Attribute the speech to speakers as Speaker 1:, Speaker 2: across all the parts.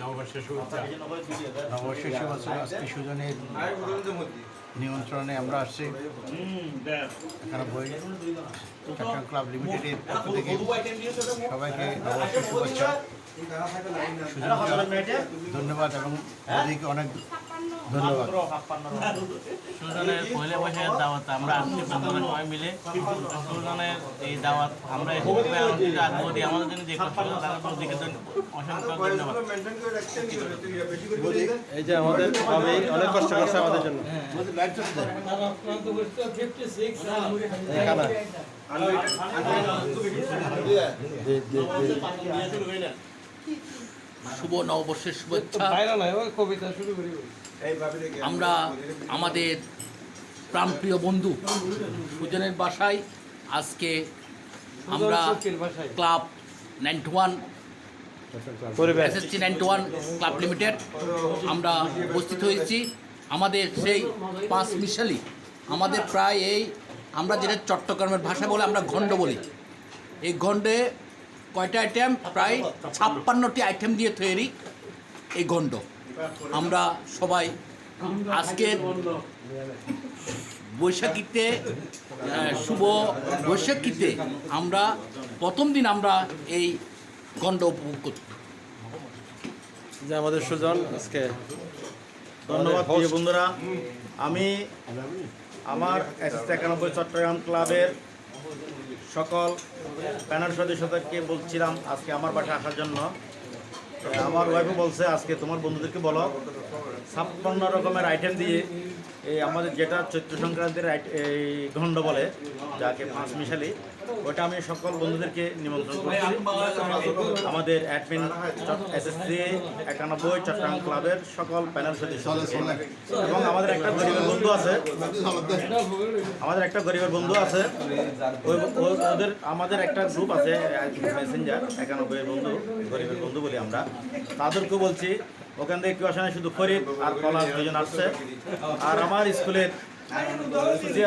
Speaker 1: নববর্ষের শুভেচ্ছা। নববর্ষের শুভেচ্ছা। আজকে সুজনের নিয়ন্ত্রণে আমরা আসছি। এখানে বই চট্টগ্রাম ক্লাব লিমিটেডের পক্ষ থেকে সবাইকে নববর্ষের শুভেচ্ছা। ধন্যবাদ এবং মোদীকে অনেক ধন্যবাদ।
Speaker 2: সুজনের পয়লা বৈশাখের দাওয়াত আমরা বন্ধুরা সবাই মিলে সুজনের এই দাওয়াত আমরা এসে আনন্দিত আগ্রহ আমাদের জন্য যে কষ্ট তাদের প্রতিকে অসংখ্য ধন্যবাদ।
Speaker 3: এই যে আমাদের অনেক কষ্ট করছে আমাদের জন্য।
Speaker 4: শুভ নববর্ষের শুভেচ্ছা।
Speaker 3: বাইরে নয়, ওই কবিতা শুরু করি
Speaker 4: আমরা আমাদের প্রাণপ্রিয় বন্ধু সুজনের বাসায় আজকে আমরা club ninety one SSC ninety one club limited আমরা উপস্থিত হয়েছি। আমাদের সেই পাঁচ মিশালি, আমাদের প্রায় এই আমরা যেটা চট্টগ্রামের ভাষা বলে আমরা ঘণ্ড বলি। এই ঘণ্ডে কয়টা আইটেম প্রায় ছাপ্পান্নটি আইটেম দিয়ে তৈরি এই গণ্ড আমরা সবাই আজকের বৈশাখীতে শুভ বৈশাখীতে আমরা প্রথম দিন আমরা এই গণ্ড উপভোগ করছি।
Speaker 3: যে আমাদের সুজন আজকে
Speaker 5: ধন্যবাদ প্রিয় বন্ধুরা। আমি আমার এসএস একানব্বই চট্টগ্রাম ক্লাবের সকল প্যানেল সদস্যদেরকে বলছিলাম আজকে আমার বাসায় আসার জন্য। আমার ওয়াইফও বলছে আজকে তোমার বন্ধুদেরকে বলো। ছাপ্পান্ন রকমের আইটেম দিয়ে এই আমাদের যেটা চৈত্র সংক্রান্তির এই ঘণ্ড বলে যাকে পাঁচ মিশালি ওটা আমি সকল বন্ধুদেরকে নিমন্ত্রণ করছি। আমাদের অ্যাডমিন এসএসসি একানব্বই, চট্টগ্রাম ক্লাবের সকল প্যানেল সদস্য। এবং আমাদের একটা গরিবের বন্ধু আছে। আমাদের একটা গরিবের বন্ধু আছে। ওদের আমাদের একটা গ্রুপ আছে মেসেঞ্জার একানব্বই বন্ধু, গরিবের বন্ধু বলি আমরা। তাদেরকেও বলছি, ওখান থেকে কেউ আসে শুধু ফরিদ আর পলাশ দুজন আসছে। আর আমার স্কুলের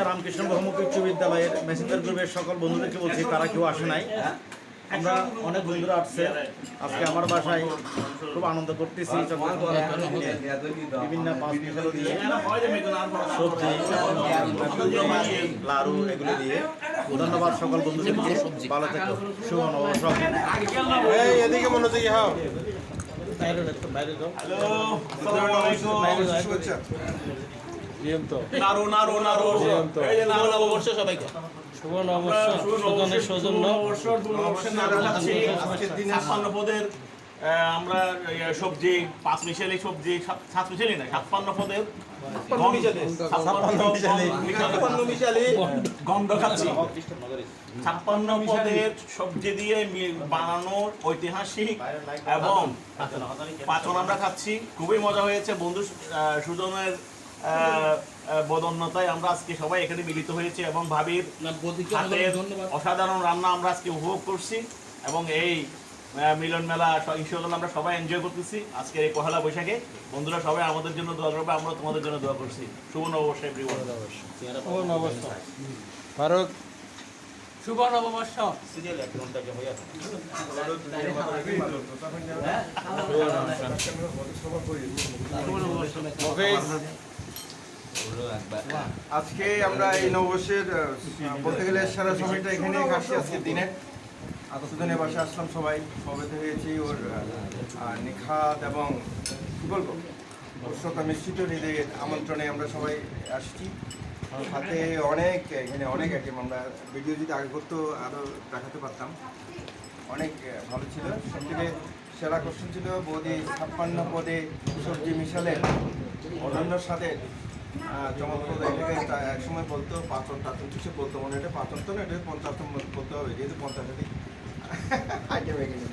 Speaker 5: রামকৃষ্ণ বহুমুখী উচ্চ বিদ্যালয়ের মেসেঞ্জার গ্রুপের সকল বন্ধুদেরকে বলছি তারা কেউ আসে নাই। আমরা অনেক বন্ধুরা আসছে। আজকে আমার বাসায় খুব আনন্দ করতেছি। বিভিন্ন পাঁচ দিয়ে সবজি লাড়ু এগুলো দিয়ে। ধন্যবাদ সকল বন্ধুদেরকে। ভালো থেকো। শুভ নববর্ষ।
Speaker 3: এদিকে মনোযোগী হও। বাইরে বাইরে যাও
Speaker 2: নারু নারু নারু এই যে নারু নববর্ষ সবাইকে।
Speaker 3: শুভ নববর্ষ সুজনের সৌজন্য।
Speaker 2: ছাপ্পান্ন পদের আমরা ইয়ে, সবজি পাঁচ মিশালি সবজি সাত- মিশালি না ছাপ্পান্ন পদের ছাপ্পান্ন গন্ধ খাচ্ছি। ছাপ্পান্ন পদের সবজি দিয়ে মি- বানানো ঐতিহাসিক এবং পাচন আমরা খাচ্ছি। খুবই মজা হয়েছে। বন্ধু সুজনের বদন্যতায় আমরা আজকে সবাই এখানে মিলিত হয়েছি এবং ভাবির হাতের অসাধারণ রান্না আমরা আজকে উপভোগ করছি এবং এই মিলন মেলা ইনশাআল্লাহ আমরা সবাই এনজয় করতেছি আজকের এই পহেলা বৈশাখে। বন্ধুরা সবাই আমাদের জন্য দোয়া করবে আমরা তোমাদের জন্য দোয়া করছি। শুভ নববর্ষ
Speaker 3: নববর্ষ। ফারুক।
Speaker 2: শুভ নববর্ষ।
Speaker 3: মফিজ
Speaker 6: আজকে আমরা এই নববর্ষের বলতে গেলে সারা সময়টা এখানে কাটছি আজকের দিনে। সুদনের বাসা আসলাম সবাই সমবেত হয়েছি ওর নিখাত এবং কি বলব উৎসতা মিশ্রিত হৃদয়ের আমন্ত্রণে আমরা সবাই আসছি। সাথে অনেক এখানে অনেক আইটেম আমরা ভিডিও যদি আগে করতো আরও দেখাতে পারতাম। অনেক ভালো ছিল। সব থেকে সেরা কোশ্চেন ছিল বৌদি ছাপ্পান্ন পদে সবজি মিশালে অন্যান্য আহ, চমৎকার। এলাকায় তা এক সময় বলতো পাচন টাচন কিছু বলতো মনে এটা পাথর তো না এটা পঞ্চাশতম বলতে হবে যেহেতু পঞ্চাশটি আইটেম গেছে।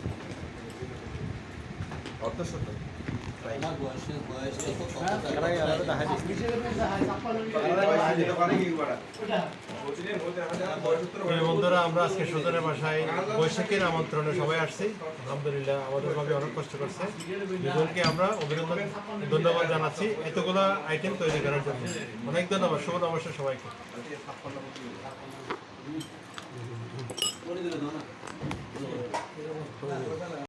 Speaker 6: অর্ধ সত্য
Speaker 1: প্রিয় বন্ধুরা, আমরা আজকে সুজনের বাসায় বৈশাখীর আমন্ত্রণে সবাই আসছি। আলহামদুলিল্লাহ, আমাদের ভাবে অনেক কষ্ট করছে। দুজনকে আমরা অভিনন্দন, ধন্যবাদ জানাচ্ছি এতগুলো আইটেম তৈরি করার জন্য। অনেক ধন্যবাদ, শুভ নববর্ষ সবাইকে।